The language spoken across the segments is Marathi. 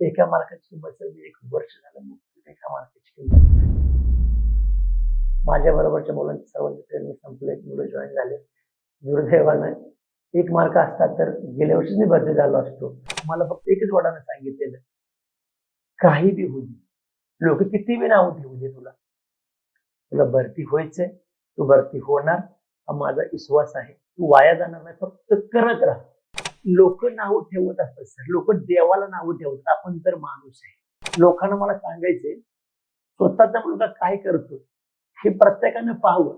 एका मार्काची किंमत एक वर्ष झालं एका मार्काची किंमत माझ्या बरोबरच्या मुलांचे सर्वांचे ट्रेनिंग संपले मुलं जॉईन झाले दुर्दैवानं एक मार्क असतात तर गेल्या वर्षीच मी बदली झालो असतो मला फक्त एकच वडानं सांगितलेलं काही बी होऊ दे लोक किती बी नाव ठेवू दे तुला तुला भरती व्हायचंय तू भरती होणार हा माझा विश्वास आहे तू वाया जाणार नाही फक्त करत राहा लोक नाव ठेवत असतात सर. लोक देवाला नाव ठेवतात. आपण तर माणूस आहे. लोकांना मला सांगायचंय स्वतःचा मुलगा काय करतो? हे प्रत्येकानं पाहावं.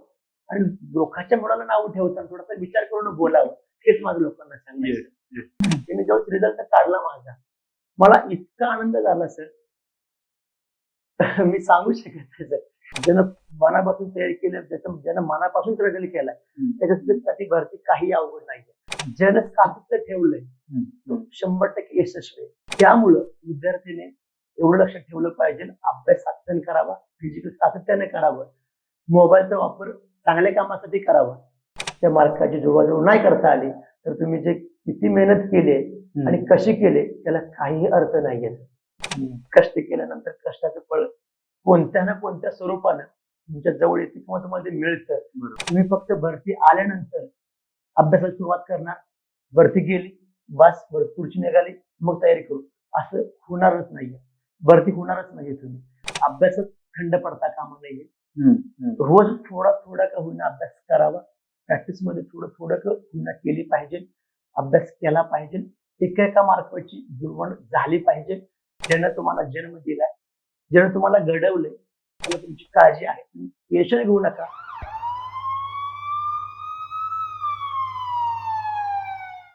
आणि लोकांच्या मुलाला नाव ठेवताना थोडासा विचार करून बोलावं. हेच माझं लोकांना सांगायचं त्याने जेव्हा रिझल्ट काढला माझा मला इतका आनंद झाला सर. मी सांगू शकत नाही सर. ज्यानं मनापासून तयारी केलं ज्याचं ज्यानं मनापासून स्ट्रगल केलाय त्याच्यासाठी भरती काही अवघड नाहीये ज्यानं सातत्य ठेवलंय तो शंभर टक्के यशस्वी. त्यामुळं विद्यार्थ्याने एवढं लक्षात ठेवलं पाहिजे अभ्यास सातत्याने करावा फिजिकल सातत्याने करावं मोबाईलचा वापर चांगल्या कामासाठी करावा. त्या मार्काची जुळवाजुळव नाही करता आली तर तुम्ही जे किती मेहनत केली आणि कशी केली त्याला काही अर्थ नाहीये कष्ट केल्यानंतर कष्टाचं फळ कोणत्या ना कोणत्या स्वरूपानं तुमच्या जवळ येते किंवा तुम्हाला ते मिळतं. तुम्ही फक्त भरती आल्यानंतर अभ्यासाला सुरुवात करणार भरती गेली बस पुढची निघाली मग तयारी करू. असं होणारच नाहीये. भरती होणारच नाहीये तुम्ही. अभ्यासात खंड पडता कामा नाहीये रोज थोडा थोडा का होईना अभ्यास करावा. प्रॅक्टिसमध्ये थोडं थोडं का होईना केली पाहिजे. अभ्यास केला पाहिजे. एका एका मार्काची जुळवण झाली पाहिजे. ज्यानं तुम्हाला जन्म दिलाय ज्यानं तुम्हाला घडवलंय त्याला तुमची काळजी आहे. तुम्ही यश घेऊ नका.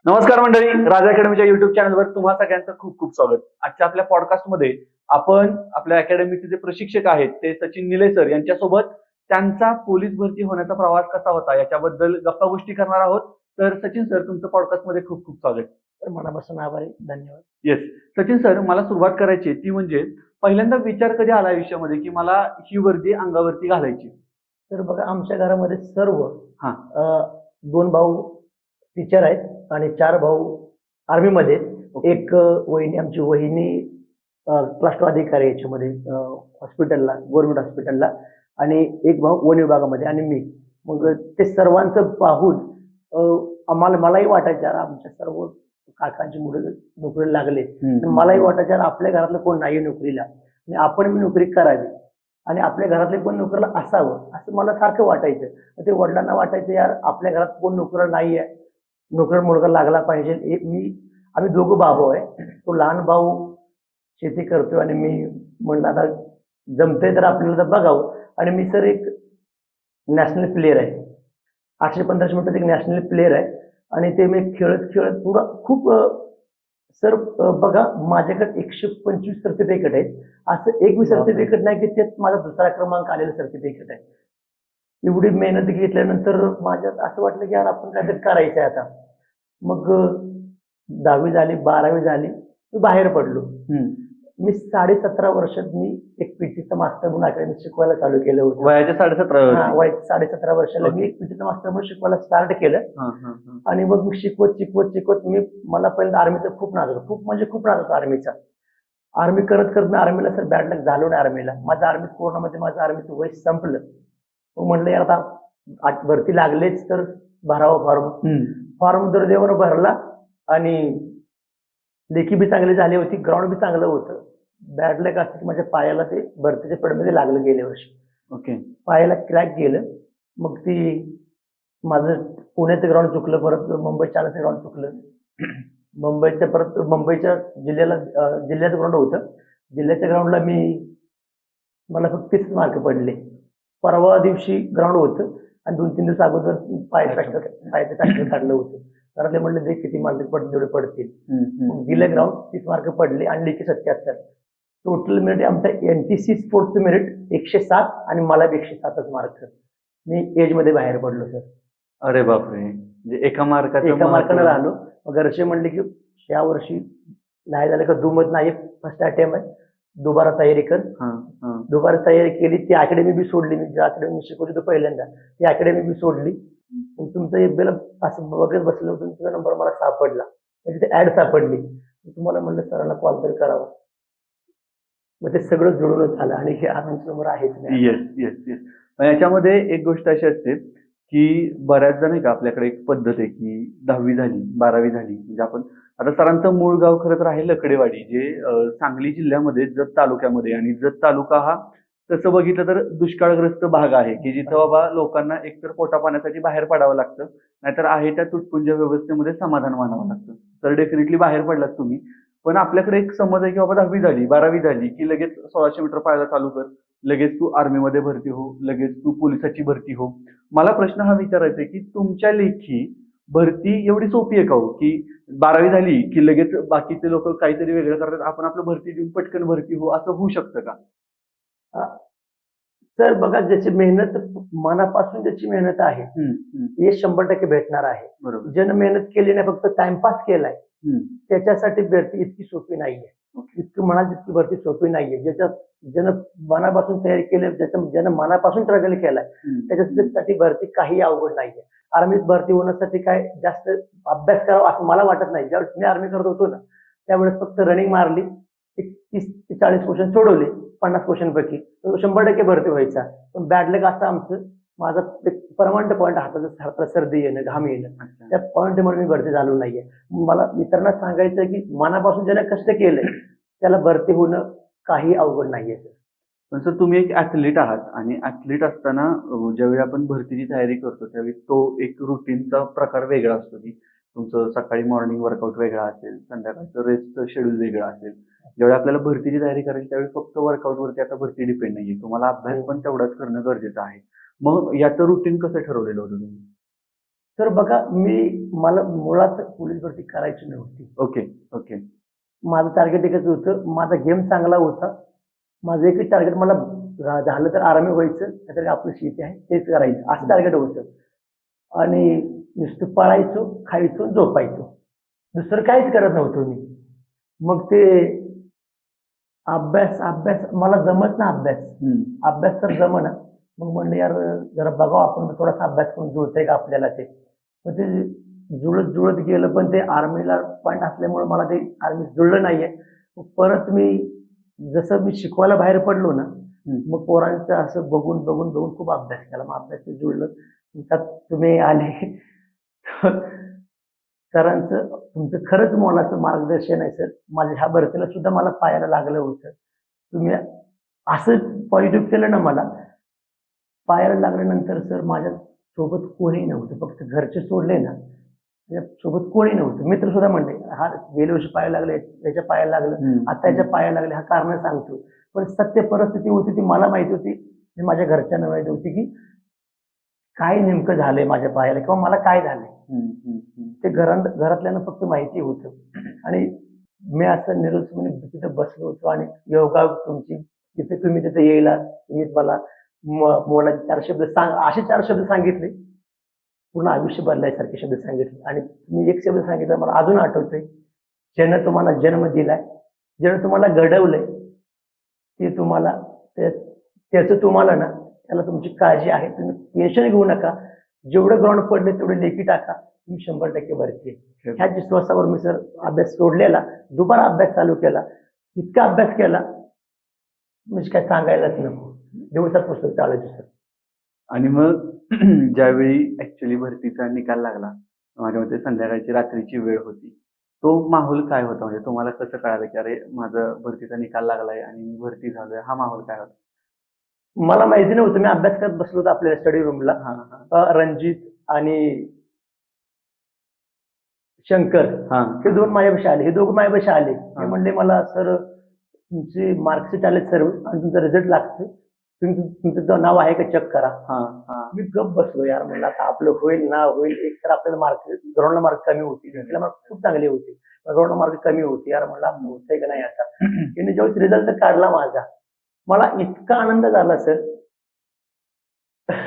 नमस्कार मंडळी राजा अकॅडमीच्या युट्यूब चॅनलवर तुम्हा सगळ्यांचं खूप खूप स्वागत. आजच्या आपल्या पॉडकास्टमध्ये आपण आपल्या अकॅडमीचे जे प्रशिक्षक आहेत ते सचिन निले सर यांच्यासोबत त्यांचा पोलीस भरती होण्याचा प्रवास कसा होता याच्याबद्दल गप्पा गोष्टी करणार आहोत. तर सचिन सर तुमचं पॉडकास्टमध्ये खूप खूप स्वागत. तर मनापासून आभारी. धन्यवाद. येस सचिन सर मला सुरुवात करायची ती म्हणजे पहिल्यांदा विचार कधी आला आयुष्यामध्ये की मला ही वर्दी अंगावरती घालायची? तर बघा आमच्या घरामध्ये सर्व हा. दोन भाऊ टीचर आहेत आणि चार भाऊ आर्मीमध्ये. एक वहिनी आमची वहिनी क्लास टू अधिकारी याच्यामध्ये हॉस्पिटलला गव्हर्नमेंट हॉस्पिटलला आणि एक भाऊ वन विभागामध्ये आणि मी. मग ते सर्वांचं पाहून आम्हाला मलाही वाटायचं यार आमच्या सर्व काकांची मुलं नोकरीला लागले. मलाही वाटायचं यार आपल्या घरातलं कोण नाही नोकरीला? आणि आपण मी नोकरी करावी. आणि आपल्या घरातले कोण नोकरीला असावं असं मला सारखं वाटायचं. ते वडिलांना वाटायचं यार आपल्या घरात कोण नोकरीला नाही आहे नोकरी मुलगा लागला पाहिजे. एक मी आम्ही दोघं भाऊ आहे. तो लहान भाऊ शेती करतोय आणि मी म्हणलं आता जमतंय तर आपल्याला तर बघावं. आणि मी सर एक नॅशनल प्लेअर आहे. आठशे पंधराशे मीटर एक नॅशनल प्लेअर आहे. आणि ते मी खेळत खेळत पुरा खूप सर बघा माझ्याकडे एकशे पंचवीस सर्टिफिकेट आहेत. असं एक बी सर्टिफिकेट नाही की त्यात माझा दुसरा क्रमांक आलेलं सर्टिफिकेट आहे. एवढी मेहनत घेतल्यानंतर माझ्यात असं वाटलं की यार आपण काहीतरी करायचं आहे आता. मग दहावी झाली बारावी झाली मी बाहेर पडलो. मी साडे सतरा वर्षात मी एक पीटीचा मास्टर म्हणून अकॅडमी शिकवायला चालू केलं होतं. वयाच्या साडेसतरा हा, वय साडे सतरा वर्षाला मी एक पीटीचा मास्टर म्हणून शिकवायला स्टार्ट केलं. आणि मग मी शिकवत शिकवत शिकवत मी मला पहिल्यांदा आर्मीचा खूप नाद होता. खूप म्हणजे खूप नाद होता आर्मीचा आर्मी करत करत मी आर्मीला सर बॅड लक झालो नाही आर्मीला माझं आर्मीत कोरोनामध्ये माझं आर्मीचं वय संपलं. मग म्हणलं यार आता भरती लागलेच तर भरावं फॉर्म फॉर्म दुर्दैवानं भरला आणि लेखी बी चांगली झाली होती ग्राउंड बी चांगलं होतं. बॅड लक असतं की माझ्या पायाला ते भरतीच्या पडमध्ये लागलं गेल्या वर्षी. ओके पायाला क्रॅक गेलं. मग ती माझं पुण्याचं ग्राउंड चुकलं परत मुंबई चालचं ग्राउंड चुकलं. मुंबईच्या परत मुंबईच्या जिल्ह्याला जिल्ह्याचं ग्राउंड होतं. जिल्ह्याच्या ग्राउंडला मी मला फक्त तीस मार्क पडले. परवा दिवशी ग्राउंड होतं आणि दोन तीन दिवस अगोदर पाय फ्रॅक्चर पायाचं काढलं होतं. घरातले म्हणले जे किती मार्क पडतील तेवढे पडतील. दिले ग्राउंड तीस मार्क पडले आणि लेखी सत्याहत्तर. टोटल मेरिट आमच्या एनटीसी स्पोर्टचं मेरिट एकशे सात आणि मला एकशे सातच मार्क. मी एजमध्ये बाहेर पडलो सर अरे बापरे. म्हणजे एका मार्काचं एका मार्कानं राहिलो. मग घरचे म्हणले की या वर्षी नाही झालं का दुमत नाही फर्स्ट अटेम्प आहे. दुबारा तयारी कर. दुबारा तयारी केली ती अकॅडमी बी सोडली. मी ज्या अकॅडमी शिकवली होती पहिल्यांदा ती अकॅडमी बी सोडली. तुमचं एक बेल असं बघत बसलं होतं तुमचा नंबर मला सापडला. म्हणजे ते ऍड सापडली. तुम्हाला म्हणलं सरांना कॉल तरी करावा. मग ते सगळं जुळूनच आलं आणि हे आनंद समोर आहेच नाही. येस येस येस याच्यामध्ये एक गोष्ट अशी असते की बऱ्याचदा नाही का आपल्याकडे एक पद्धत आहे की दहावी झाली बारावी झाली. म्हणजे आपण आता सरांचं मूळ गाव खरं तर आहे लकडेवाडी जे सांगली जिल्ह्यामध्ये जत तालुक्यामध्ये. आणि जत तालुका हा तसं बघितलं तर दुष्काळग्रस्त भाग आहे की जिथं बाबा लोकांना एकतर पोटा पाण्यासाठी बाहेर पडावं लागतं नाहीतर आहे त्या तुटपुंज व्यवस्थेमध्ये समाधान मानावं लागतं. तर डेफिनेटली बाहेर पडलात तुम्ही. पण आपल्याकडे एक समज आहे की बाबा दहावी झाली बारावी झाली की लगेच सोळाशे मीटर पाहायला चालू कर. लगेच तू आर्मीमध्ये भरती हो लगेच तू पोलिसाची भरती हो. मला प्रश्न हा विचारायचा आहे की तुमच्या लेखी भरती एवढी सोपी आहे का हो की बारावी झाली की लगेच बाकीचे लोक काहीतरी वेगळं करतात. आपण आपलं भरती देऊन पटकन भरती हो असं होऊ शकतं का? तर बघा ज्याची मेहनत मनापासून ज्याची मेहनत आहे हे शंभर टक्के भेटणार आहे. बरोबर. ज्यानं मेहनत केली नाही फक्त टाइमपास केलाय त्याच्यासाठी भरती इतकी सोपी नाहीये. इतकी मनात इतकी भरती सोपी नाहीये. ज्याच्या ज्यानं मनापासून तयारी केली ज्याच्या ज्यानं मनापासून स्ट्रगल केलाय त्याच्यासाठी भरती काही अवघड नाहीये. आर्मीत भरती होण्यासाठी काय जास्त अभ्यास करावा असं मला वाटत नाही. ज्यावेळेस मी आर्मी करत होतो ना त्यावेळेस फक्त रनिंग मारली एक तीस ते चाळीस क्वेश्चन सोडवले पन्नास क्वेश्चन पैकी. तर तो शंभर टक्के भरती व्हायचा. पण बॅड लक असं आमचं माझा परमनंट पॉईंट हाताचा हाताला सर्दी येणं घाम येणं. त्या पॉईंटमुळे मी भरती झालो नाहीये. मला मित्रांना सांगायचं की मनापासून ज्याने कष्ट केलंय त्याला भरती होणं काही अवघड नाहीये. सर पण सर तुम्ही एक ऍथलीट आहात आणि ऍथलीट असताना ज्यावेळी आपण भरतीची तयारी करतो त्यावेळी तो एक रुटीनचा प्रकार वेगळा असतो की तुमचं सकाळी मॉर्निंग वर्कआउट वेगळा असेल संध्याकाळचं रेस्टचं शेड्यूल वेगळं असेल. ज्यावेळी आपल्याला भरतीची तयारी करायची त्यावेळी फक्त वर्कआउट वरती आता भरती डिपेंड नाहीये. तुम्हाला अभ्यास पण तेवढाच करणं गरजेचं आहे. मग याचं रुटीन कसं ठरवलेलं होतं तुम्ही? तर बघा मी मला मुळात पोलीस भरती करायची नव्हती. ओके ओके माझं टार्गेट एकच होतं. माझा गेम चांगला होता. माझं एकच टार्गेट मला झालं तर आर्मी व्हायचं नाहीतर आपली शेती आहे तेच करायचं. असं टार्गेट होतं. आणि नुसतं पळायचो खायचो झोपायचो. दुसरं काहीच करत नव्हतो मी. मग ते अभ्यास अभ्यास मला जमत ना अभ्यास. अभ्यास तर जमना मग म्हणलं यार जरा बघावं आपण थोडासा अभ्यास करून जुळतंय का आपल्याला ते? मग ते जुळत जुळत गेलं पण ते आर्मीला पॉईंट असल्यामुळे मला ते आर्मी जुळलं नाहीये. परत मी जसं मी शिकवायला बाहेर पडलो ना. मग पोरांचं असं बघून बघून बघून खूप अभ्यास केला. मग अभ्यास जुळलं. त्यात तुम्ही आले. सरांचं तुमचं खरंच मोलाचं मार्गदर्शन आहे सर. माझ्या ह्या भरतीला सुद्धा मला पायाला लागलं होतं. तुम्ही असं पॉझिटिव्ह केलं ना मला पायाला लागल्यानंतर सर माझ्या सोबत कोणी नव्हतं. फक्त घरचे सोडले ना सोबत कोणी नव्हतं. मित्र सुद्धा म्हणले हा गेल्या वर्षी पायाला लागले याच्या पायाला लागलं. आता याच्या पायाला लागले हा कारण सांगतो. पण सत्य परिस्थिती होती ती मला माहिती होती. आणि माझ्या घरच्यांना माहिती होती की काय नेमकं झालंय माझ्या पायाला किंवा मला काय झालंय. ते घरात घरातल्यांना फक्त माहिती होतं. आणि मी असं निरसपणे तिथे बसलो होतो आणि योगा तुमची तिथे तुम्ही तिथे येईला तुम्ही मला म- मोलाचे चार शब्द सांग असे चार शब्द सांगितले पूर्ण आयुष्य बदलायसारखे शब्द सांगितले. आणि तुम्ही एक शब्द सांगितला मला अजून आठवतोय. ज्यानं तुम्हाला जन्म दिलाय ज्यानं तुम्हाला घडवलंय ते तुम्हाला त्याचं तुम्हाला ना त्याला तुमची काळजी आहे. तुम्ही टेन्शन घेऊ नका. जेवढं ग्राउंड पडले तेवढे लेखी टाका. तुम्ही शंभर टक्के भरती. ह्या विश्वासावर मी सर अभ्यास सोडलेला दुबारा अभ्यास चालू केला इतका अभ्यास केला म्हणजे काय सांगायलाच नको. दिवसात पुस्तक चालायचं सर. आणि मग ज्यावेळी ऍक्च्युली भरतीचा निकाल लागला माझ्या मते संध्याकाळची रात्रीची वेळ होती. तो माहोल काय होता? म्हणजे तुम्हाला कसं कळालं की अरे माझा भरतीचा निकाल लागलाय आणि मी भरती झालोय हा माहोल काय होता? मला माहिती नव्हतं. मी अभ्यास करत बसलो होतो आपल्या स्टडी रूमला हा हा. रणजित आणि शंकर. हा. हे दोन माझ्यापाशी आले. हे दोघं माझ्यापाशी आले. ते म्हणले मला सर तुमचे मार्कशीट आले सर्व आणि तुमचा रिझल्ट लागतो तुमचं जो नाव आहे का? चेक करा. हा हा. मी गप बसलो यार म्हणलं आता आपलं होईल ना होईल. एक तर आपल्याला मार्क ग्राउंडला मार्क कमी होती. त्याला मार्क खूप चांगले होते. ग्राउंडला मार्क कमी होती यार म्हणलं आपलं होतंय का नाही आता? त्याने ज्यावेळेस रिझल्ट काढला माझा मला इतका आनंद झाला सर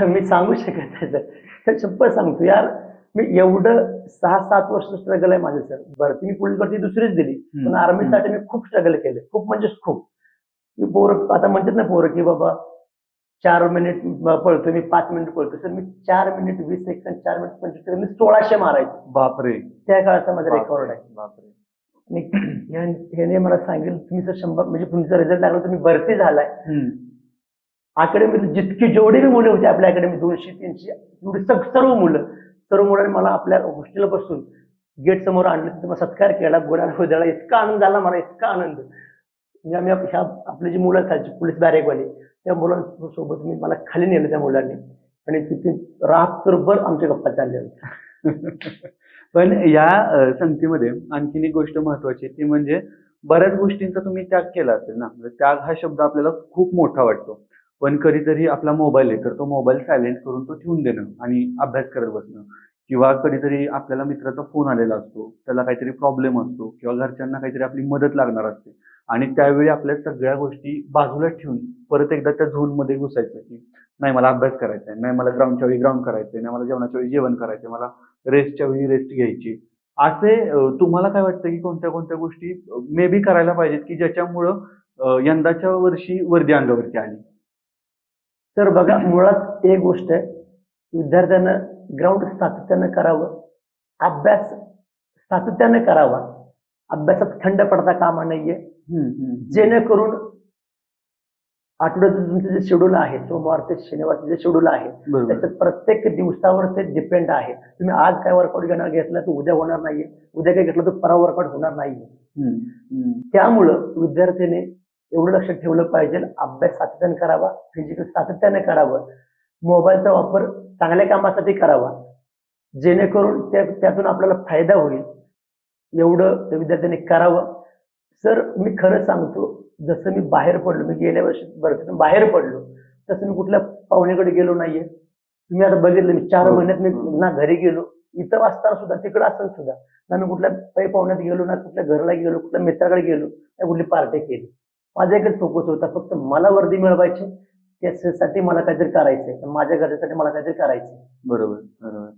मी सांगू शकत नाही सर तर शप्पथ सांगतो यार मी एवढं सहा सात वर्ष स्ट्रगल आहे माझं सर भरती मी पोलीस भरती दुसरीच दिली. पण. आर्मीसाठी मी खूप स्ट्रगल केले. खूप म्हणजे खूप. मी पोरं आता म्हणतात ना पोरं की बाबा चार मिनिट पळतो मी पाच मिनिट पळतो सर मी चार मिनिट वीस सेकंद चार मिनिट पंचवीस सेकंद मी सोळाशे मारायचो. बापरे. त्या काळाचा माझा रेकॉर्ड आहे. बापरे. ह्याने मला सांगितलं तुम्ही जर शंभर म्हणजे तुमचा रिझल्ट लागला तुम्ही भरती झालाय. हम्म. अकॅडमीत जितकी जेवढी बी मुलं होती आपल्या अकॅडमीत दोनशे तीनशे एवढी सर्व मुलं सर्व मुलांनी मला आपल्या हॉस्टेलला बसून गेट समोर आणलं तिथं मला सत्कार केला उद्याला इतका आनंद झाला मला इतका आनंद. म्हणजे आम्ही ह्या आपले जे मुलं खालची पोलीस बॅरेकवाले त्या मुलांसोबत मी मला खाली नेलं त्या मुलांनी. आणि तिथे रात्रभर आमच्या गप्पा चालल्या होत्या. पण या संगतीमध्ये आणखीन एक गोष्ट महत्वाची आहे ती म्हणजे बऱ्याच गोष्टींचा तुम्ही त्याग केला असेल ना म्हणजे त्याग हा शब्द आपल्याला खूप मोठा वाटतो. पण कधीतरी आपला मोबाईल आहे तर तो मोबाईल सायलेंट करून तो ठेवून देणं आणि अभ्यास करत बसणं. किंवा कधीतरी आपल्याला मित्राचा फोन आलेला असतो त्याला काहीतरी प्रॉब्लेम असतो किंवा घरच्यांना काहीतरी आपली मदत लागणार असते. आणि त्यावेळी आपल्या सगळ्या गोष्टी बाजूला ठेवून परत एकदा त्या झोनमध्ये घुसायचं की नाही मला अभ्यास करायचा आहे. नाही मला ग्राउंडच्या वेळी ग्राउंड करायचंय. नाही मला जेवणाच्या वेळी जेवण करायचंय. मला रेस्टच्या वेळी रेस्ट घ्यायची. असे तुम्हाला काय वाटतं की कोणत्या कोणत्या गोष्टी मे बी करायला पाहिजेत की ज्याच्यामुळं यंदाच्या वर्षी वर्दी अंगावरती आली? तर बघा मुळात एक गोष्ट आहे. विद्यार्थ्यांना ग्राउंड सातत्यानं करावं. अभ्यास सातत्यानं करावा. अभ्यासात थंड पडता कामा नाहीये जेणेकरून आठवड्याचं तुमचं जे शेड्यूल आहे सोमवार ते शनिवारचं जे शेड्यूल आहे त्याच्यात प्रत्येक दिवसावर ते डिपेंड आहे. तुम्ही आज काय वर्कआउट घेणार घेतलं तर उद्या होणार नाहीये. उद्या काय घेतलं तर परवा वर्कआउट होणार नाहीये. त्यामुळं विद्यार्थ्याने एवढं लक्षात ठेवलं पाहिजे अभ्यास सातत्याने करावा फिजिकल सातत्याने करावं मोबाईलचा वापर चांगल्या कामासाठी करावा जेणेकरून त्या त्यातून आपल्याला फायदा होईल. एवढं विद्यार्थ्यांनी करावं. सर मी खरं सांगतो जसं मी बाहेर पडलो मी गेल्या वर्षी भरतीतून बाहेर पडलो तसं मी कुठल्या पाहुण्याकडे गेलो नाहीये. तुम्ही आता बघितलं मी चार हो. महिन्यात मी ना घरी गेलो इथं असताना सुद्धा तिकडं असताना सुद्धा ना मी कुठल्या काही पाहुण्यात गेलो ना कुठल्या घरला गेलो कुठल्या मित्राकडे गेलो ना कुठली पार्टी केली. माझा एकच फोकस होता फक्त मला वर्दी मिळवायची त्याच्यासाठी मला काहीतरी करायचंय माझ्या घरासाठी मला काहीतरी करायचंय. बरोबर बरोबर.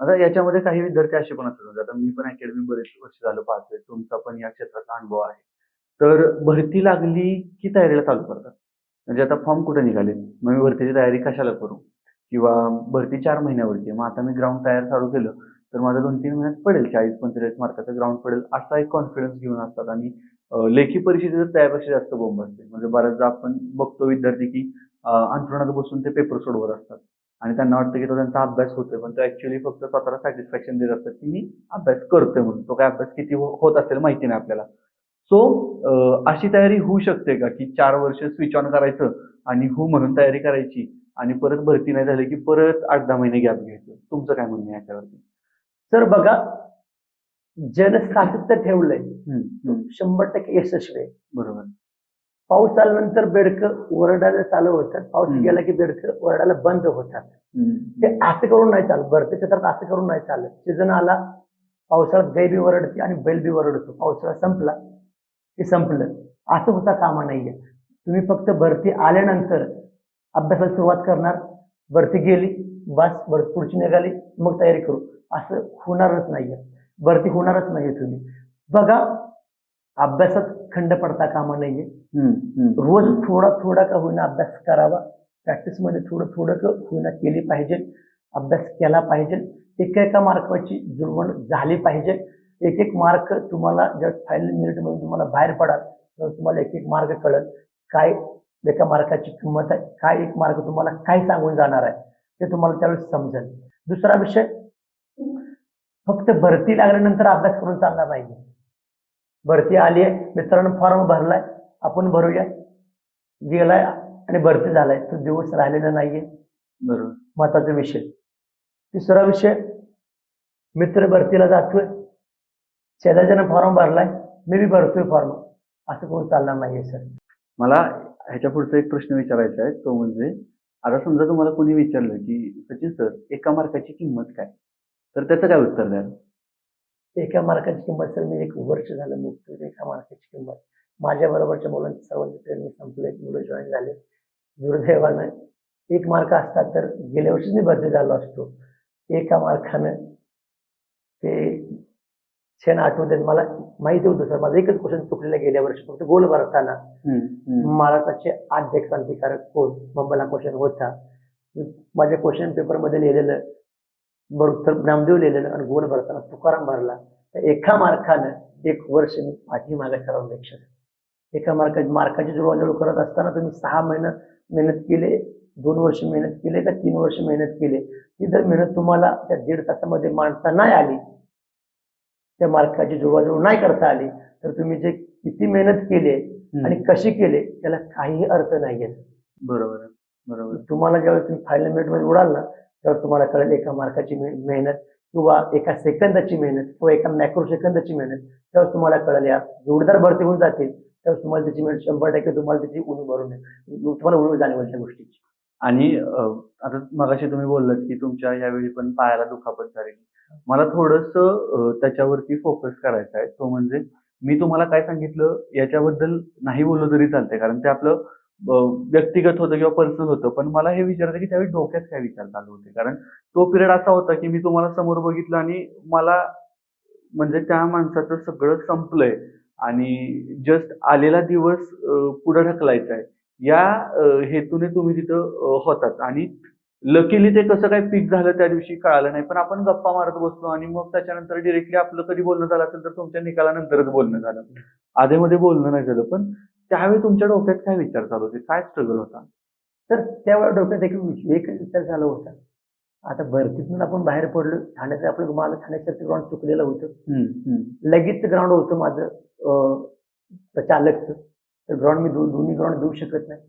आता याच्यामध्ये काही विद्यार्थी असे पण असतात म्हणजे आता मी पण अकॅडमी बरेच वर्ष झालं पाहतोय तुमचा पण या क्षेत्रातला अनुभव आहे. तर भरती लागली की तयारीला चालू करतात? म्हणजे आता फॉर्म कुठे निघाले? मग मी भरतीची तयारी कशाला करू? किंवा भरती चार महिन्यावरती मग आता मी ग्राउंड तयार चालू केलं तर माझं दोन तीन महिन्यात पडेल चाळीस पंचेचाळीस मार्काचं ग्राउंड पडेल असा एक कॉन्फिडन्स घेऊन असतात. आणि लेखी परीक्षेचं त्यापेक्षा जास्त बोंब असते. म्हणजे बऱ्याचदा आपण बघतो विद्यार्थी की अं, अंथरुणात बसून ते पेपर सोडवत असतात. आणि त्यांना वाटतं की तो त्यांचा अभ्यास होतोय पण तो ऍक्च्युली फक्त स्वतःला सॅटिस्फॅक्शन देत असतात की मी अभ्यास करतोय म्हणून. तो काय अभ्यास किती हो- होत असेल माहिती नाही आपल्याला. सो अशी तयारी होऊ शकते का की चार वर्ष स्विच ऑन करायचं आणि हो म्हणून तयारी करायची आणि परत भरती नाही झाली की परत आठ दहा महिने गॅप घ्यायचं? तुमचं काय म्हणणं आहे याच्यावरती? तर बघा ज्यानं सातत्य ठेवलंय शंभर टक्के यशस्वी आहे. बरोबर. पाऊस आल्यानंतर बेडकं ओरडायला चालू होतात. पाऊस. गेला की बेडकं ओरडायला बंद होतात. ते असं करून नाही चालत. भरतीच्या क्षेत्रात असं करून नाही चालत. सीझन आला पावसाळ्यात गाय बी वरडते आणि बैल बी वरडतो पावसाळा संपला की संपलं. असं होता कामा नाहीये. तुम्ही फक्त भरती आल्यानंतर अभ्यासाला सुरुवात करणार. भरती गेली बस भरती पुढची निघाली मग तयारी करू. असं होणारच नाहीये. भरती होणारच नाहीये तुम्ही. बघा अभ्यासात खंड पडता कामा नाहीये. रोज थोडा थोडा का होईना अभ्यास करावा. प्रॅक्टिसमध्ये थोडं थोडं का होईना केली पाहिजे. अभ्यास केला पाहिजे. एका एका मार्काची जुळवण झाली पाहिजे. एक एक मार्क तुम्हाला ज्या फायनल मिनिटमध्ये तुम्हाला बाहेर पडाल तेव्हा तुम्हाला एक एक मार्क कळत काय एका मार्काची किंमत आहे? काय एक मार्क तुम्हाला काय सांगून जाणार आहे? ते तुम्हाला त्यावेळेस समजेल. दुसरा विषय फक्त भरती लागल्यानंतर अभ्यास करून चालणार नाही भरती आली आहे. मित्रांनो फॉर्म भरलाय. आपण भरूया. गेलाय आणि भरती झालाय. तो दिवस राहिलेला नाहीये. बरोबर. महत्त्वाचा विषय. तिसरा विषय मित्र भरतीला जातोय. शेजारच्यानं फॉर्म भरलाय. मी बी भरतोय फॉर्म असं कोण चालणार नाहीये सर मला ह्याच्या पुढचा एक प्रश्न विचारायचा आहे. तो म्हणजे आता समजा तुम्हाला कोणी विचारलं की सचिन सर एका मार्काची किंमत काय? तर त्याचं काय उत्तर द्याल? एका मार्काची किंमत सर मी एक वर्ष झालं मुक्त एका मार्काची किंमत. माझ्या बरोबरच्या मुलांचे सर्वांचे ट्रेनिंग संपले मुलं जॉईन झाले. दुर्दैवानं एक मार्क असतात तर गेल्या वर्षीच मी भरती झालो असतो. एका मार्कानं ते क्षण आठवतात मला माहिती होतं सर माझं एकच क्वेश्चन चुकलेलं गेल्या वर्षी फक्त गोल भरताना. महाराष्ट्राचे आद्य क्रांतिकारक कोण? मुंबईला क्वेश्चन होता. माझ्या क्वेश्चन पेपरमध्ये लिहिलेलं बरोबर नामदेव लिहिलेलं आणि गोल भरताना तुकाराम भरला. तर एका मार्कानं एक वर्ष मी पाठीमागे सर्वांपेक्षा एका मार्का मार्काची जुळवाजुळव करत असताना तुम्ही सहा महिने मेहनत केले दोन वर्ष मेहनत केले का तीन वर्ष मेहनत केले? ती जर मेहनत तुम्हाला त्या दीड तासामध्ये मांडता नाही आली त्या मार्काची जुळवाजुळव नाही करता आली तर तुम्ही जे किती मेहनत केली आणि कशी केले त्याला काहीही अर्थ नाही आहे बरोबर बरोबर. तुम्हाला ज्यावेळेस तुम्ही फायनल मिनिटमध्ये उडाल ना त्यावेळेस तुम्हाला कळेल एका मार्काची मेहनत किंवा एका सेकंदाची मेहनत किंवा एका मॅक्रो सेकंदाची मेहनत त्यावेळेस तुम्हाला कळेल या जोरदार भरती होऊन जातील त्यावेळेस तुम्हाला त्याची मेहनत शंभर टक्के तुम्हाला त्याची उणीव भरून तुम्हाला उणीव जाणवेल त्या गोष्टीची. आणि आता मगाशी तुम्ही बोललात की तुमच्या यावेळी पण पायाला दुखापत झाली. मला थोडस त्याच्यावरती फोकस करायचा आहे. तो म्हणजे मी तुम्हाला काय सांगितलं याच्याबद्दल नाही बोललो तरी चालतंय. कारण ते आपलं व्यक्तिगत होतं किंवा पर्सनल होतं. पण मला हे विचारायचं की त्यावेळी डोक्यात काय विचार चालू होते? कारण तो पिरियड असा होता की मी तुम्हाला समोर बघितलं आणि मला म्हणजे त्या माणसाचं सगळं संपलंय आणि जस्ट आलेला दिवस पुढे ढकलायचा आहे. या हेतूने तुम्ही तिथं होतात. आणि लकीली ते कसं काय पीक झालं त्या दिवशी कळालं नाही. पण आपण गप्पा मारत बसलो आणि मग त्याच्यानंतर डिरेक्टली आपलं कधी बोलणं झालं असेल तर तुमच्या निकालानंतरच बोलणं झालं. आधेमध्ये बोलणं नाही झालं. पण त्यावेळी तुमच्या डोक्यात काय विचार चालू होते? काय स्ट्रगल होता? तर त्यावेळेस डोक्यात एक एकच विचार झाला होता. आता भरतीतून आपण बाहेर पडलो ठाण्याचं आपलं माझं ठाण्याचं ग्राउंड चुकलेलं होतं. लगेच ग्राउंड होतं माझं चालकचं. तर ग्राउंड मी दोन्ही ग्राउंड देऊ शकत नाही.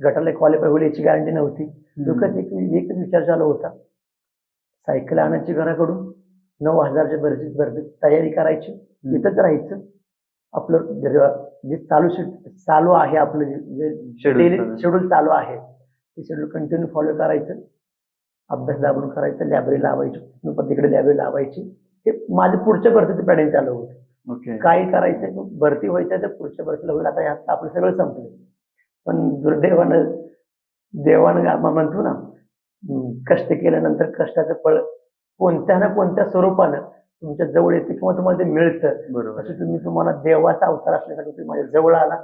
गटाला क्वालिफाय होईल याची गॅरंटी नव्हती. डोक्यात एक एकच विचार चालू होता. सायकल आणायची घराकडून नऊ हजारच्या भरती भरती तयारी करायची. इथंच राहायचं. आपलं जे- चालू चालू आहे आपलं जे-. शेड्यूल चालू आहे. ते शेड्यूल कंटिन्यू फॉलो करायचं. अभ्यास दाबून करायचं लायब्ररी लावायची तिकडे लायब्ररी लावायची. ते माझं पुढच्या भरतीचं पॅडिंग चालू होतं. काय करायचं भरती व्हायचं तर पुढच्या भरतीला होईल. आता यात आपलं सगळं संपलं पण दुर्दैवानं देवानं म्हणतो ना कष्ट केल्यानंतर कष्टाचं फळ कोणत्या ना कोणत्या स्वरूपानं तुमच्या जवळ येते किंवा तुम्हाला ते मिळतं. बरोबर. असं तुम्ही तुम्हाला देवाचा अवतार असल्यासारखं तुम्ही माझ्या जवळ आला.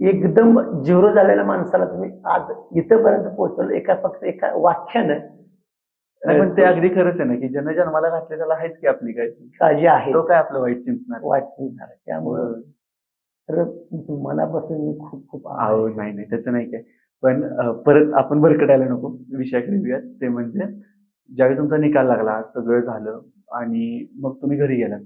एकदम झिरो झालेल्या माणसाला तुम्ही आज इथपर्यंत पोहोचवलं. एका फक्त एका वाक्यानं. पण ते अगदी खरंच आहे ना की ज्यांना जन्माला घातले त्याला आहेच की आपली काय काळजी आहे. तो काय आपलं वाईट चिंतणार वाटणार त्यामुळं तर मनापासून मी खूप खूप आहे. नाही नाही त्याचं नाही काय. पण परत आपण भरकटायला नको. विषयाकडे येऊयात ते म्हणजे ज्यावेळी तुमचा निकाल लागला सगळं झालं आणि मग तुम्ही घरी गेलात.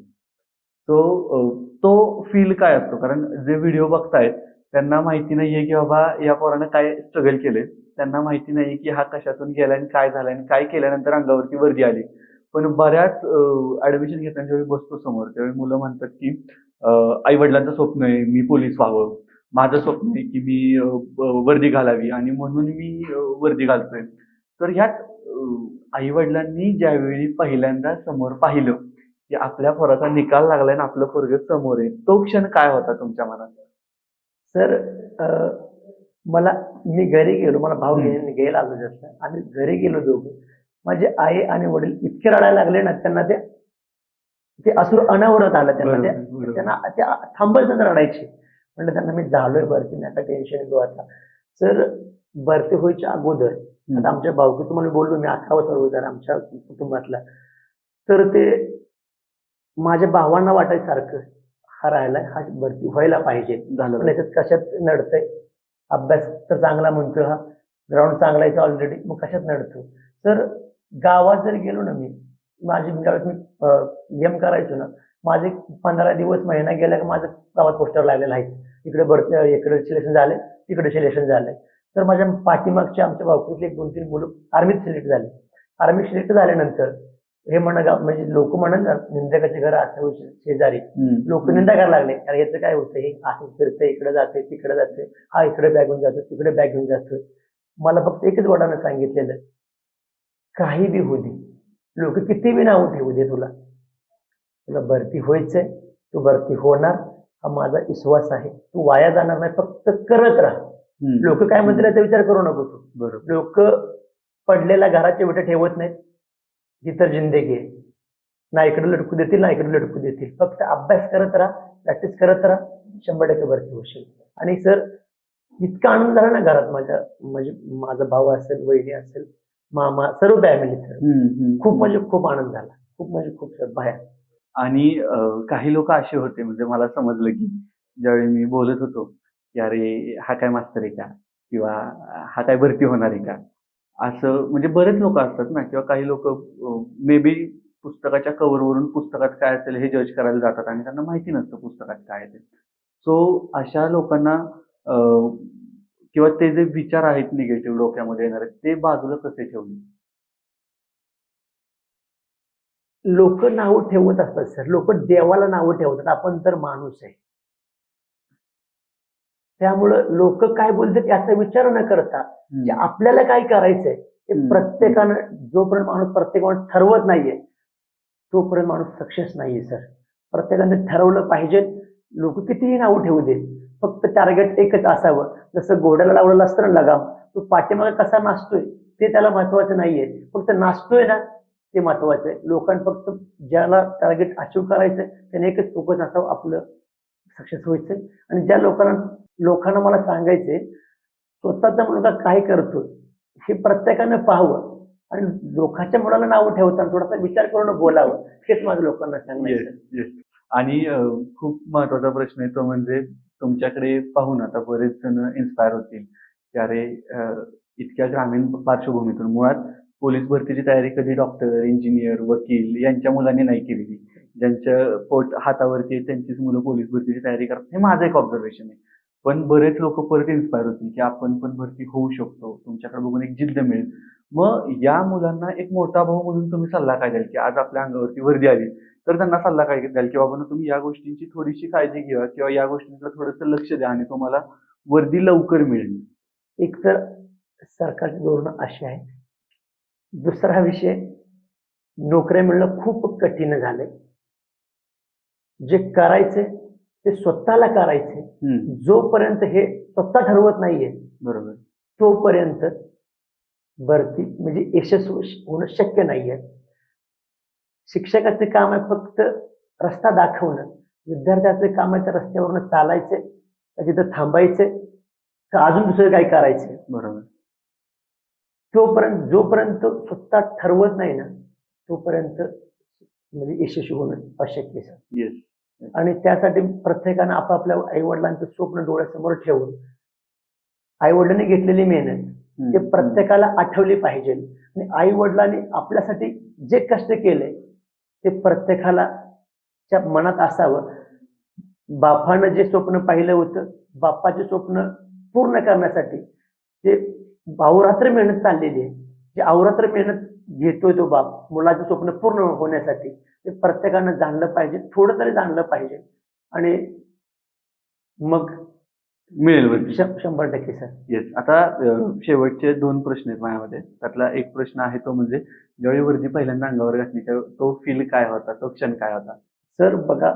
तो तो फील काय असतो? कारण जे व्हिडिओ बघतायत त्यांना माहिती नाहीये की बाबा या पोरानं काय स्ट्रगल केले त्यांना माहिती नाही की हा कशातून गेला आणि काय झालाय आणि काय केल्यानंतर अंगावरती वर्दी आली. पण बऱ्याच ऍडमिशन घेताना ज्यावेळी बसतो समोर त्यावेळी मुलं म्हणतात की आई वडिलांचं स्वप्न आहे मी पोलीस व्हावं. माझं स्वप्न आहे की मी वर्दी घालावी आणि म्हणून मी वर्दी घालतोय. तर ह्यात आई वडिलांनी ज्यावेळी पहिल्यांदा समोर पाहिलं की आपल्या पोराचा निकाल लागलाय आणि आपलं पोरग समोर आहे तो क्षण काय होता तुमच्या मनात? सर मला मी घरी गेलो मला भाऊ घ्यायला आलो जास्त आम्ही घरी गेलो दोघं. माझे आई आणि वडील इतके रडायला लागले ना त्यांना ते ते असुर अनावरत आलं त्यांना. ते-. त्यांना ते थांबायचं ना रडायचे. म्हणलं त्यांना मी झालोय भरती आता टेन्शन घेऊ आता. सर भरती व्हायच्या अगोदर. आता आमच्या भाऊकी तुम्हाला बोललो मी अकरावा सर्वजण आमच्या कुटुंबातला. तर ते माझ्या भावांना वाटायचं सारखं हा राहिला हा भरती व्हायला पाहिजे. याच्यात कशात नडतंय? अभ्यास तर चांगला म्हणतोय हा. ग्राउंड चांगला आहे ऑलरेडी मग कशात नडतो? तर गावात जर गेलो ना मी माझी ज्यावेळेस मी गेम करायचो ना माझे पंधरा दिवस महिना गेला की माझं गावात पोस्टर लागलेलं आहे. इकडे भरती इकडे सिलेक्शन झाले तिकडे सिलेक्शन झालंय तर माझ्या पाठीमागच्या आमच्या भाऊकीतले एक दोन तीन मुलं आर्मीत सिलेक्ट झाले. आर्मीत सिलेक्ट झाल्यानंतर हे म्हणणं गाव म्हणजे लोक म्हणत ना निंदकाचे घर असं शेजारी. लोक निंदा करायला लागले. अरे याचं काय होतं? हे असं फिरतंय इकडे जाते तिकडे जाते हा इकडे बॅग घेऊन जातो तिकडे बॅग घेऊन जातोय. मला फक्त एकच वडानं सांगितलेलं काही बी होऊ दे. लोक किती बी नाव ठेवू दे तुला. तुला भरती व्हायचंय तू भरती होणार. हा माझा विश्वास आहे. तू वाया जाणार नाही फक्त करत राहा. लोक काय म्हणतील याचा विचार करू नको तू. बरोबर. लोक पडलेल्या घराचे विटे ठेवत नाहीत. ही तर जिंदगी आहे. ना इकडे लटकू देतील ना इकडे लटकू देतील. फक्त अभ्यास करत राहा प्रॅक्टिस करत राहा. शंभर टक्के भरती होशील. आणि सर इतका आनंद झाला ना घरात. माझ्या म्हणजे माझा भाऊ असेल वहिनी असेल मामा सर्व फॅमिली सर. खूप म्हणजे खूप आनंद झाला. खूप म्हणजे खूप सर बाहेर. आणि काही लोक असे होते. म्हणजे मला समजलं की ज्यावेळी मी बोलत होतो की अरे हा काय मास्तर आहे का? किंवा हा काय भरती होणार आहे का? असं म्हणजे बरेच लोक असतात ना किंवा काही लोक मे बी पुस्तकाच्या कव्हरवरून पुस्तकात काय असेल हे जज करायला जातात आणि त्यांना माहिती नसतं पुस्तकात काय ते. सो अशा लोकांना किंवा ते जे विचार आहेत निगेटिव्ह डोक्यामध्ये येणारे ते बाजूला कसे ठेवले? लोक नावं ठेवत असतात सर लोक देवाला नावं ठेवतात. आपण तर माणूस आहे. त्यामुळं लोक काय बोलतात याचा विचार न करता आपल्याला काय करायचंय ते. प्रत्येकानं जोपर्यंत माणूस प्रत्येक माणूस ठरवत नाहीये तोपर्यंत माणूस सक्सेस नाहीये सर. प्रत्येकाने ठरवलं पाहिजे. लोक कितीही नावं ठेवू दे फक्त टार्गेट एकच असावं. जसं घोड्याला लावलेलं असतं ना लगाम तो पाठीमागे कसा नाचतोय ते त्याला महत्वाचं नाहीये. फक्त नाचतोय ना ते महत्वाचं आहे लोकांना फक्त ज्याला टार्गेट अचीव करायचंय त्याने एकच फोकस असावं आपलं सक्सेस व्हायचंय. आणि ज्या लोकांना लोकांना मला सांगायचंय स्वतःचा मुलगा काय करतो हे प्रत्येकानं पाहावं. आणि लोकांच्या मुलाला नावं ठेवताना थोडासा विचार करून बोलावं. हेच माझं लोकांना सांगायचं आणि खूप महत्त्वाचा प्रश्न आहे तो म्हणजे तुमच्याकडे पाहून आता बरेच जण इन्स्पायर होतील की अरे इतक्या ग्रामीण पार्श्वभूमीतून मुळात पोलीस भरतीची तयारी कधी डॉक्टर इंजिनियर वकील यांच्या मुलांनी नाही केलेली? ज्यांच्या पोट हातावरती त्यांचीच मुलं पोलीस भरतीची तयारी करतात. हे माझं एक ऑब्झर्वेशन आहे. पण बरेच लोक परत इन्स्पायर होतील की आपण पण भरती होऊ शकतो. तुमच्याकडे बघून एक जिद्द मिळेल. मग या मुलांना एक मोठा भाऊ म्हणून तुम्ही सल्ला काय द्याल? की आज आपल्या अंगावरती वर्दी आली तर त्यांना सल्ला काय द्याल? की बाबा तुम्ही या गोष्टींची थोडीशी काळजी घ्या किंवा या गोष्टींकडे थोडंसं लक्ष द्या आणि तुम्हाला वर्दी लवकर मिळेल. एक तर सरकारची धोरण अशी आहे दुसरा विषय नोकऱ्या मिळणं खूप कठीण झालंय. जे करायचे ते स्वतःला करायचे. जोपर्यंत हे स्वतः ठरवत नाहीये बरोबर. तोपर्यंत भरती म्हणजे यशस्वी होणं शक्य नाहीये. शिक्षकाचे काम आहे फक्त रस्ता दाखवणं. विद्यार्थ्याचे काम आहे त्या रस्त्यावरनं चालायचे तिथं थांबायचे का अजून दुसरं काय करायचं. बरोबर. तोपर्यंत जोपर्यंत स्वतः ठरवत नाही ना तोपर्यंत म्हणजे यशस्वी होणं अशक्य सर. येस आणि त्यासाठी प्रत्येकानं आपापल्या आईवडिलांचं स्वप्न डोळ्यासमोर ठेवून आईवडिलांनी घेतलेली मेहनत ते प्रत्येकाला आठवली पाहिजे. आणि आई वडिलांनी आपल्यासाठी जे कष्ट केले ते प्रत्येकाला च्या मनात असावं. बापानं जे स्वप्न पाहिलं होतं बापाचे स्वप्न पूर्ण करण्यासाठी ते अहोरात्र मेहनत चाललेली आहे जे अहोरात्र मेहनत घेतोय तो बाप मुलाचं स्वप्न पूर्ण होण्यासाठी ते प्रत्येकानं जाणलं पाहिजे थोडं तरी जाणलं पाहिजे. आणि मग मिळेल शंभर टक्के सर. येस आता शेवटचे दोन प्रश्न आहेत माझ्यामध्ये. त्यातला एक प्रश्न आहे तो म्हणजे ज्यावेळी वर्दी पहिल्यांदा अंगावर घातली तो फील काय होता? तो क्षण काय होता? सर बघा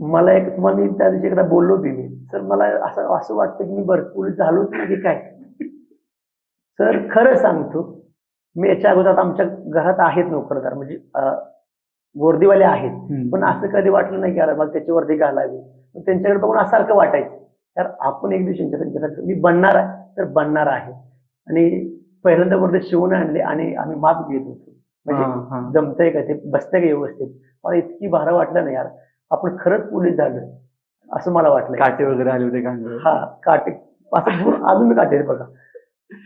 मला एक तुम्हाला मी त्या दिवशी एकदा बोललो बी मी. सर मला असं असं वाटतं की मी भरपूर झालोच नाही की काय? सर खरं सांगतो मी याच्या अगोदर आता आमच्या घरात आहेत नोकरदार म्हणजे वर्दीवाले आहेत. पण असं कधी वाटलं नाही की अरे मला त्याची वर्दी घालावी. पण त्यांच्याकडे बघून असारखं वाटायचं. तर आपण एक दिवशी त्यांच्या- त्यांच्यासाठी मी बनणार आहे तर बनणार आहे. आणि पहिल्यांदा वर्दी शिवून आणले आणि आम्ही माप घेत होतो. म्हणजे. जमतंय का ते? बसतंय का व्यवस्थित? मला इतकी भार वाटलं ना यार. आपण खरंच पोलीस झालं. असं मला वाटलं. काटे वगैरे आले होते का? हा काटे असं अजून मी काटे बघा.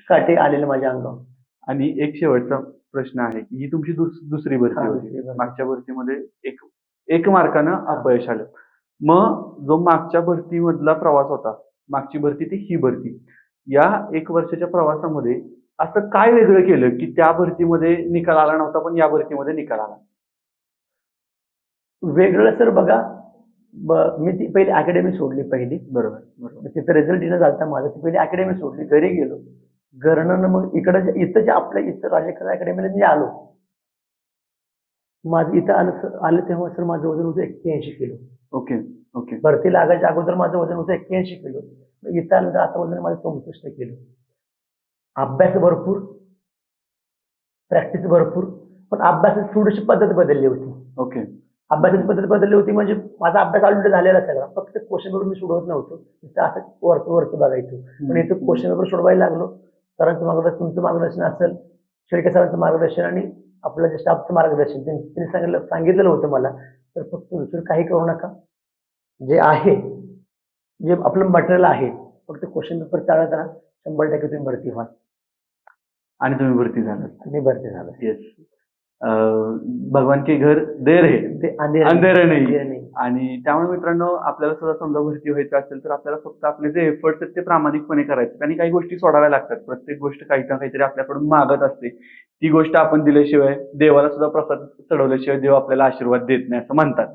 काटे आलेले माझ्या अंगावर. आणि एक शेवटचा प्रश्न आहे की ही तुमची दुस- दुसरी भरती होती. मागच्या भरतीमध्ये एक एक मार्कानं अपयश आलं. मग जो मागच्या भरतीमधला प्रवास होता मागची भरती ती ही भरती. या एक वर्षाच्या प्रवासामध्ये असं काय वेगळं केलं की त्या भरतीमध्ये निकाल आला नव्हता पण या भरतीमध्ये निकाल आला? वेगळं सर बघा मी ती पहिली अकॅडमी सोडली पहिली. बरोबर बरोबर. तिथं रिझल्ट येणं झालता माझा. ती पहिली अकॅडमी सोडली. घरी गेलो. घरनं मग इकडं इथं जे आपल्या इथं राजेकर अकॅडमीला मी आलो. माझं इथं आलं आलं तेव्हा सर माझं वजन होतं एक्क्याऐंशी किलो. Okay okay. भरती लागायच्या अगोदर माझं वजन होतं एक्क्याऐंशी किलो. इथं आलं तर आता वजन माझं चौसष्ट किलो. अभ्यास भरपूर. प्रॅक्टिस भरपूर. पण अभ्यासाची थोडीशी पद्धत बदलली होती. ओके. अभ्यासाची पद्धत बदलली होती म्हणजे माझा अभ्यास ऑलरेडी झालेला सगळा. फक्त क्वेश्चन पेपर मी सोडवत नव्हतो. नुसतं असं वरचं वरचं बघायचो. पण इथं क्वेश्चन पेपर सोडवायला लागलो. सरांचं मार्गदर्शन तुमचं मार्गदर्शन असेल शेळके सरांचं मार्गदर्शन आणि आपलं जे स्टाफचं मार्गदर्शन त्यांनी सांगितलं सांगितलेलं होतं मला. तर फक्त दुसरं काही करू नका. जे आहे जे आपलं मटेरियल आहे फक्त क्वेश्चन पेपर चालत राहा शंभर टक्के तुम्ही भरती व्हा आणि तुम्ही भरती झालात. मी भरती झालो येस भगवान के घर देर है ते अंधेर अंधेर नाही. आणि त्यामुळे मित्रांनो आपल्याला सुद्धा समजा भरती व्हायचं असेल तर आपल्याला फक्त आपले जे एफर्ट्स आहेत ते प्रामाणिकपणे करायचे. आणि काही गोष्टी सोडाव्या लागतात. प्रत्येक गोष्ट काही ना काहीतरी आपल्याकडून मागत असते. ती गोष्ट आपण दिल्याशिवाय देवाला सुद्धा प्रसाद चढवल्याशिवाय देव आपल्याला आशीर्वाद देत नाही असं म्हणतात.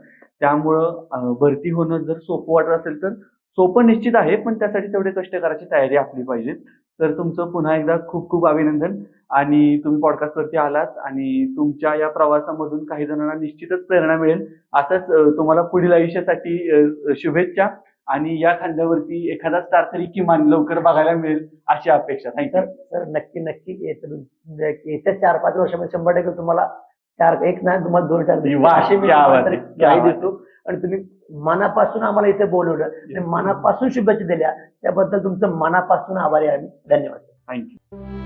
त्यामुळं भरती होणं जर सोपं वाटत असेल तर सोपं निश्चित आहे पण त्यासाठी तेवढे कष्ट करायची तयारी आपली पाहिजे. तर तुमचं पुन्हा एकदा खूप खूप अभिनंदन. आणि तुम्ही पॉडकास्टवरती आलात आणि तुमच्या या प्रवासामधून काही जणांना निश्चितच प्रेरणा मिळेल. असंच तुम्हाला पुढील आयुष्यासाठी शुभेच्छा. आणि या खांद्यावरती एखादा स्टार तरी किमान लवकर बघायला मिळेल अशी अपेक्षा. थँक्यू सर सर नक्की नक्की. येत्या म्हणजे चार पाच वर्षामध्ये शंभर टक्के तुम्हाला चार एक ना तुम्हाला दोन चार देतो आणि तुम्ही मनापासून आम्हाला इथे बोलवलं. आणि मनापासून शुभेच्छा दिल्या. त्याबद्दल तुमचं मनापासून आभारी आहे आम्ही. धन्यवाद. थँक्यू